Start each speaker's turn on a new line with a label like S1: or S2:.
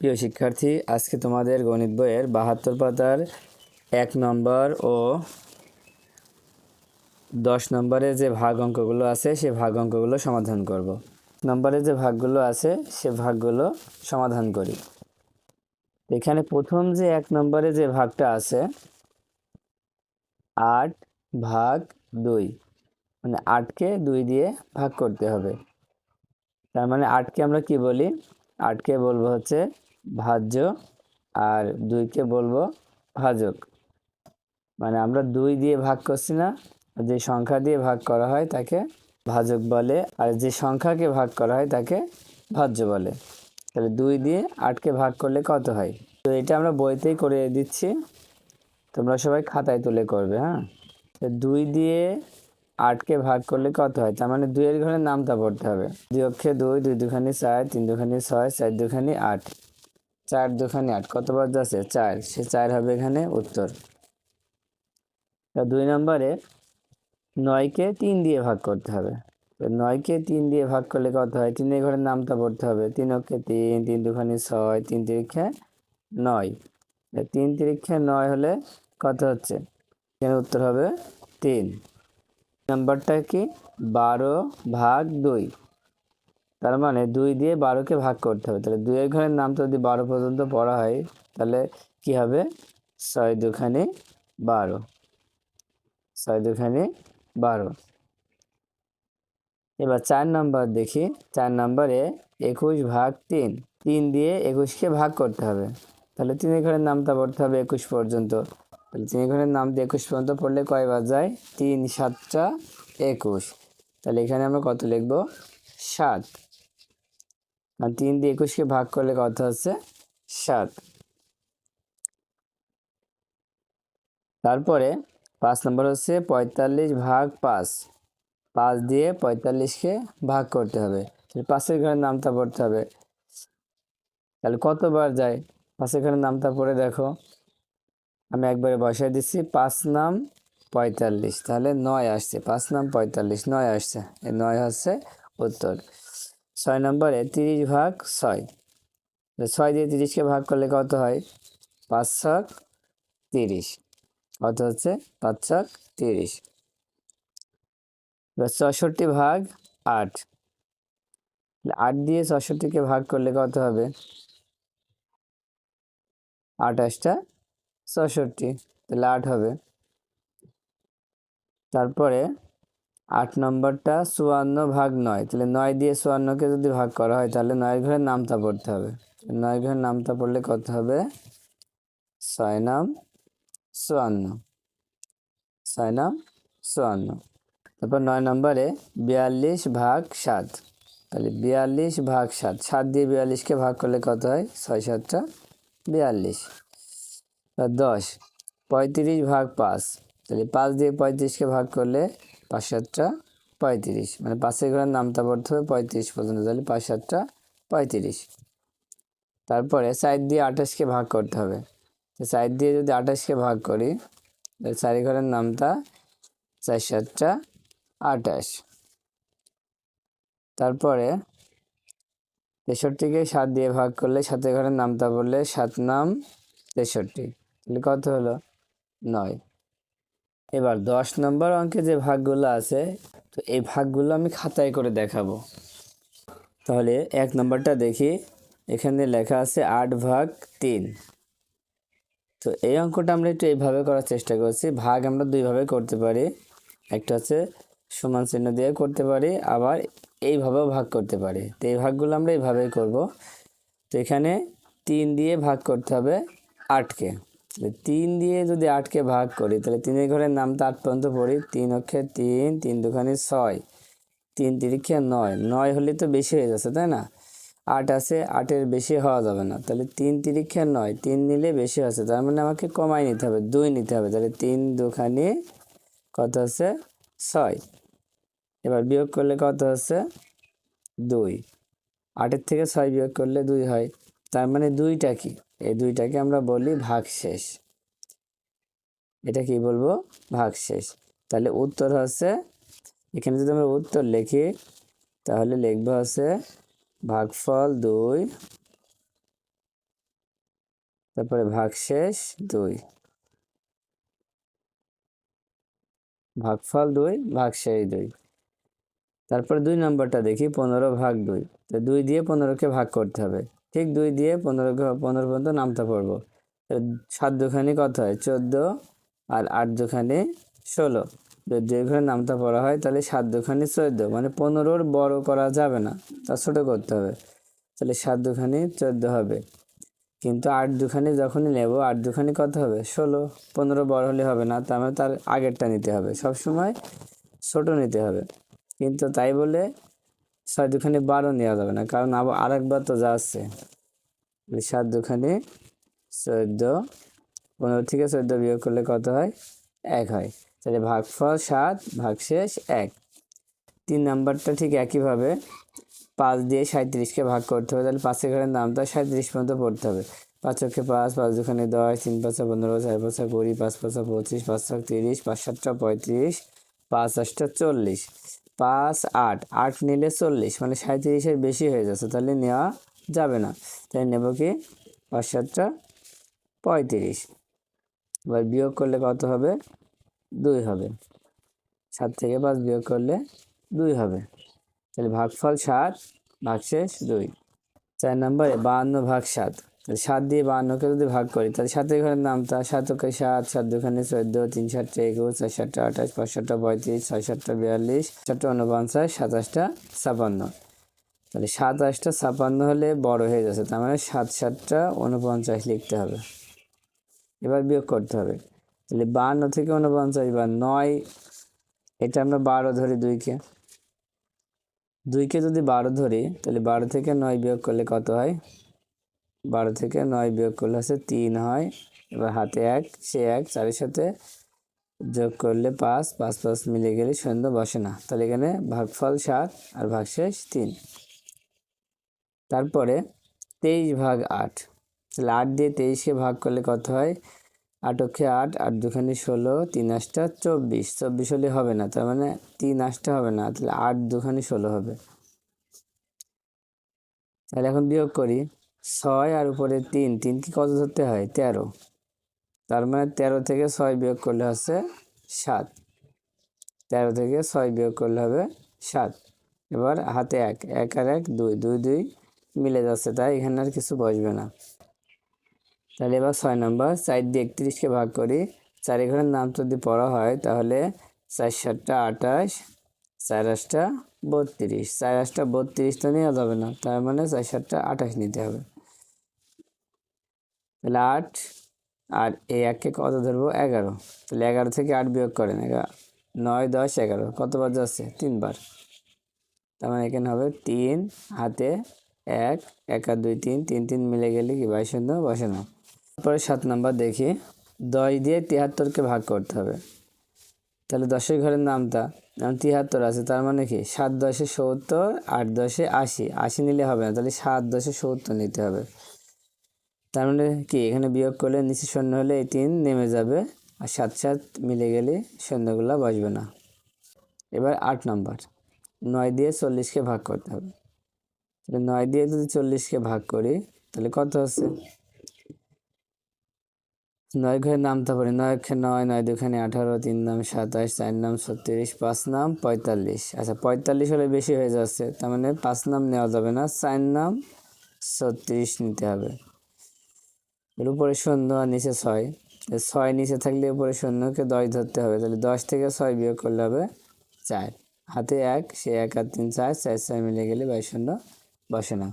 S1: প্রিয় শিক্ষার্থী, আজকে তোমাদের গণিত বইয়ের বাহাত্তর পাতার এক নম্বর ও দশ নম্বরে যে ভাগ অঙ্কগুলো আছে, সে ভাগ অঙ্কগুলো সমাধান করব। নম্বরে যে ভাগগুলো আছে, সে ভাগগুলো সমাধান করি। এখানে প্রথম যে এক নম্বরে যে ভাগটা আছে, আট ভাগ দুই মানে আটকে দুই দিয়ে ভাগ করতে হবে। তার মানে আটকে আমরা কি বলি? আটকে বলব হচ্ছে ভাজ্য আর দুইকে বলব ভাজক। মানে আমরা দুই দিয়ে ভাগ করছি না, যে সংখ্যা দিয়ে ভাগ করা হয় তাকে ভাজক বলে, আর যে সংখ্যাকে ভাগ করা হয় তাকে ভাজ্য বলে। তাহলে দুই দিয়ে আটকে ভাগ করলে কত হয়? তো এটা আমরা বইতেই করে দিচ্ছি। তোমরা সবাই খাতায় তুলে করবে হ্যাঁ? দুই দিয়ে আটকে ভাগ করলে কত হয়? তার মানে দুইয়ের ঘরে নামটা পড়তে হবে। দুই অক্ষে দুই দুই দুখানি চার, তিন দুখানি ছয়, চার দুখানি আট। চার দুখানি আট, কতবার যাচ্ছে? চার। সে চার হবে এখানে উত্তর। দুই নম্বরে নয়কে তিন দিয়ে ভাগ করতে হবে। তো নয়কে তিন দিয়ে ভাগ করলে কত হয়? তিনের ঘরের নামটা পড়তে হবে। তিন অক্ষে তিন তিন দুখানি ছয়, তিন তিরিক্ষে নয়। তিন তিরিক্ষে নয় হলে কত হচ্ছে? এখানে উত্তর হবে তিন। নাম্বারটা কি? বারো ভাগ দুই। তার মানে দুই দিয়ে বারোকে ভাগ করতে হবে। তাহলে দুইয়ের ঘরের নাম তো যদি বারো পর্যন্ত পড়া হয়, তাহলে কি হবে? ছয় দুখানি বারো। ছয় দুখানি বারো। এবার চার নাম্বার দেখি। চার নাম্বারে একুশ ভাগ তিন। তিন দিয়ে একুশকে ভাগ করতে হবে। তাহলে তিনের ঘরের নামটা পড়তে হবে একুশ পর্যন্ত। তাহলে তিনের ঘরের নাম দিয়ে একুশ পর্যন্ত পড়লে কয়বার যায়? তিন সাতটা একুশ। তাহলে এখানে আমরা কত লিখব? সাত। আর তিন দিয়ে একুশকে ভাগ করলে কত হচ্ছে? সাত। তারপরে পাঁচ নম্বর হচ্ছে পঁয়তাল্লিশ ভাগ পাঁচ। পাঁচ দিয়ে পঁয়তাল্লিশকে ভাগ করতে হবে। পাঁচের ঘরের নামটা পড়তে হবে। তাহলে কতবার যায়? পাঁচের ঘরের নামটা পড়ে দেখো। আমি একবারে বসাই দিচ্ছি, পাঁচ নাম পঁয়তাল্লিশ। তাহলে নয় আসছে। পাঁচ নাম পঁয়তাল্লিশ, নয় আসছে। এই নয় হচ্ছে উত্তর। ছয় নম্বরে তিরিশ ভাগ ছয়। ছয় দিয়ে তিরিশকে ভাগ করলে কত হয়? পাঁচ ছক তিরিশ। কত হচ্ছে? পাঁচ ছক তিরিশ। এবার চৌষট্টি ভাগ আট। আট দিয়ে চৌষট্টিকে ভাগ করলে কত হবে? আঠাশটা চৌষট্টি। তাহলে আট হবে। তারপরে আট নম্বরটা চুয়ান্ন ভাগ নয়। তাহলে নয় দিয়ে চুয়ান্নকে যদি ভাগ করা হয়, তাহলে নয়ের ঘরের নামটা পড়তে হবে। নয় ঘরের নামটা পড়লে কত হবে? ছয় নাম চুয়ান্ন। ছয় নাম চুয়ান্ন। তারপর নয় নম্বরে বিয়াল্লিশ ভাগ সাত। তাহলে বিয়াল্লিশ ভাগ সাত। সাত দিয়ে বিয়াল্লিশকে ভাগ করলে কত হয়? ছয় সাতটা বিয়াল্লিশ। দশ। পঁয়ত্রিশ ভাগ পাঁচ। তাহলে পাঁচ দিয়ে পঁয়ত্রিশকে ভাগ করলে পাঁচ সাতটা পঁয়ত্রিশ। মানে পাঁচের ঘরের নামটা পড়তে হবে পঁয়ত্রিশ পর্যন্ত, তাহলে পাঁচ সাতটা পঁয়ত্রিশ। তারপরে সাইড দিয়ে আঠাশকে ভাগ করতে হবে। চার দিয়ে যদি আঠাশকে ভাগ করি, তাহলে চারি ঘরের নামটা চার সাতটা আঠাশ। তারপরে তেষট্টিকে সাত দিয়ে ভাগ করলে সাতের ঘরের নামটা বললে সাত নাম তেষট্টি। তাহলে কত হলো? নয়। এবার দশ নম্বর অঙ্কে যে ভাগগুলো আছে, তো এই ভাগগুলো আমি খাতায় করে দেখাবো। তাহলে এক নম্বরটা দেখি, এখানে লেখা আছে আট ভাগ তিন। তো এই অঙ্কটা আমরা একটু এইভাবে করার চেষ্টা করছি। ভাগ আমরা দুইভাবে করতে পারি। একটা হচ্ছে সমান চিহ্ন দিয়ে করতে পারি, আবার এইভাবেও ভাগ করতে পারি। তো এই ভাগগুলো আমরা এইভাবেই করব। তো এখানে তিন দিয়ে ভাগ করতে হবে আটকে। তাহলে তিন দিয়ে যদি আটকে ভাগ করি, তাহলে তিনের ঘরের নামটা আট পর্যন্ত পড়ি। তিন অক্ষে তিন তিন দুখানি ছয়। তিন তিরিক্ষে নয়। নয় হলে তো বেশি হয়ে যাচ্ছে, তাই না? আট আছে, আটের বেশি হওয়া যাবে না। তাহলে তিন তিরিক্ষে নয়, তিন নিলে বেশি আছে তার মানে আমাকে কমাই নিতে হবে, দুই নিতে হবে। তাহলে তিন দুখানি কত হচ্ছে? ছয়। এবার বিয়োগ করলে কত হচ্ছে? দুই। আটের থেকে ছয় বিয়োগ করলে দুই হয়। তার মানে দুইটা কি? এই দুইটাকে আমরা বলি ভাগশেষ। এটা কি বলব? ভাগশেষ। তাহলে উত্তর হচ্ছে, এখানে যদি আমরা উত্তর লিখি, তাহলে লিখব হচ্ছে ভাগফল দুই, তারপরে ভাগশেষ দুই। ভাগফল দুই, ভাগশেষ দুই। তারপরে দুই নম্বরটা দেখি, পনেরো ভাগ দুই। তো দুই দিয়ে পনেরোকে ভাগ করতে হবে। ঠিক দুই দিয়ে পনেরোকে পনেরো পর্যন্ত নামতে পড়ব। তো সাত দুখানি কত হয়? চোদ্দ আর আট দুখানি ষোলো। যদি ঘরে নামতা পড়া হয়, তাহলে সাত দুখানি চোদ্দ। মানে পনেরোর বড় করা যাবে না, তা ছোটো করতে হবে। তাহলে সাত দুখানি চোদ্দ হবে। কিন্তু আট দুখানি যখনই নেব আট দুখানি কত হবে? ষোলো। পনেরো বড় হলে হবে না, তার মানে তার আগেরটা নিতে হবে। সব সময় ছোট নিতে হবে। কিন্তু তাই বলে ছয় দুখানি বারো নেওয়া যাবে না। কারণ আবার আরেকবার তো যা আছে। সাত দুখানি চোদ্দ, পনেরো থেকে চোদ্দ বিয়োগ করলে কত হয়? এক হয়। তাহলে ভাগফল সাত, ভাগশেষ এক। তিন নাম্বারটা ঠিক একইভাবে পাঁচ দিয়ে সাঁত্রিশকে ভাগ করতে হবে। তাহলে পাঁচের ঘরের নামটা সাঁত্রিশ পর্যন্ত পড়তে হবে। পাঁচ চক্ষে পাঁচ পাঁচ দুখানে দশ, তিন, পাঁচা পনেরো, চার, পাঁচা কুড়ি, পাঁচ, পাঁচা পঁচিশ, পাঁচ ছক তিরিশ, পাঁচ সাতটা পঁয়ত্রিশ, পাঁচ আটটা চল্লিশ। পাঁচ, আট আট নিলে চল্লিশ মানে সাঁত্রিশের বেশি হয়ে যাচ্ছে, তাহলে নেওয়া যাবে না। তাই নেব কি? পাঁচ, সাতটা, পঁয়ত্রিশ। এবার বিয়োগ করলে কত হবে? দুই হবে। সাত থেকে পাঁচ বিয়োগ করলে দুই হবে। তাহলে ভাগফল সাত, ভাগশেষ দুই। চার নম্বরে বাহান্ন ভাগ সাত। সাত দিয়ে বাহান্নকে যদি ভাগ করি, তাহলে সাতের ঘরের নামটা সাতকে সাত সাত দুখানে চোদ্দ, তিন সাতটা একুশ চার সাতটা আঠাশ, পাঁচ সাতটা পঁয়ত্রিশ, ছয় সাতটা বিয়াল্লিশ চারটা উনপঞ্চাশ সাতাশটা ছাপান্ন। তাহলে সাতাশটা ছাপান্ন হলে বড় হয়ে যাচ্ছে, তার মানে সাত সাতটা উনপঞ্চাশ লিখতে হবে। এবার বিয়োগ করতে হবে। তাহলে বান্ন থেকে উনপঞ্চাশ বা নয়, এটা আমরা বারো ধরি দুইকে। দুইকে যদি বারো ধরি, তাহলে বারো থেকে নয় বিয়োগ করলে কত হয়? বারো থেকে নয় বিয়োগ করলে হচ্ছে তিন হয়। এবার হাতে এক, সে এক, চারের সাথে যোগ করলে পাঁচ পাঁচ পাঁচ মিলে গেলে শূন্য বসে না। তাহলে এখানে ভাগফল সাত আর ভাগশেষ তিন। তারপরে তেইশ ভাগ আট। তাহলে আট দিয়ে তেইশকে ভাগ করলে কত হয়? আটকে আট আট দুখানি ষোলো, তিন আটটা চব্বিশ। চব্বিশ হলে হবে না, তার মানে তিন আটটা হবে না, তাহলে আট দুখানি ষোলো হবে। তাহলে এখন বিয়োগ করি। ছয় আর উপরে তিন তিন কি কত ধরতে হয়? তেরো। তার মানে তেরো থেকে ছয় বিয়োগ করলে হচ্ছে সাত। তেরো থেকে ছয় বিয়োগ করলে হবে সাত। এবার হাতে এক এক আর এক, দুই দুই দুই মিলে যাচ্ছে, তাই এখানে আর কিছু বসবে না। তাহলে এবার ছয় নম্বর, চার দিয়ে একত্রিশকে ভাগ করি, চারি ঘরের নাম যদি পড়া হয়, তাহলে চার সাতটা আঠাশ, চার আটটা বত্রিশ। চার আটটা বত্রিশটা নেওয়া যাবে না, তার মানে চার সাতটা আঠাশ নিতে হবে। তাহলে আট আর এই এককে কত ধরবো? এগারো। তাহলে এগারো থেকে আট বিয়োগ করেন। এগারো নয়, দশ, এগারো। কতবার যাচ্ছে? তিনবার। তার মানে এখানে হবে তিন হাতে এক এক দুই তিন। তিন তিন মিলে গেলে কি? বাইশ শূন্য বসে না তারপরে সাত নাম্বার দেখি। দশ দিয়ে তিয়াত্তরকে ভাগ করতে হবে। তাহলে দশের ঘরের নামটা, যেমন তিয়াত্তর আছে, তার মানে কি? সাত দশে সত্তর, আট দশে আশি। আশি নিলে হবে না। তাহলে সাত দশে সত্তর নিতে হবে। তার মানে কি, এখানে বিয়োগ করলে নিচে শূন্য হলে এই তিন নেমে যাবে আর সাত সাত মিলে গেলে শূন্যগুলো বসবে না। এবার আট নাম্বার। নয় দিয়ে চল্লিশকে ভাগ করতে হবে। তাহলে নয় দিয়ে যদি চল্লিশকে ভাগ করি, তাহলে কত হচ্ছে নয় ঘরে নামতে পারি। নয় অক্ষে নয় নয় দুখানে আঠারো, তিন নাম সাতাশ, চার নাম ছত্রিশ, পাঁচ নাম পঁয়তাল্লিশ। আচ্ছা পঁয়তাল্লিশ হলে বেশি হয়ে যাচ্ছে, তার মানে পাঁচ নাম নেওয়া যাবে না, চার নাম ছত্রিশ নিতে হবে। উপরে শূন্য আর নিচে ছয়। ছয় নিচে থাকলে উপরে শূন্যকে দশ ধরতে হবে। তাহলে দশ থেকে ছয় বিয়োগ করলে হবে চার। হাতে এক, সে এক আর তিন চার চার চার মিলে গেলে বাইশ শূন্য বসে না।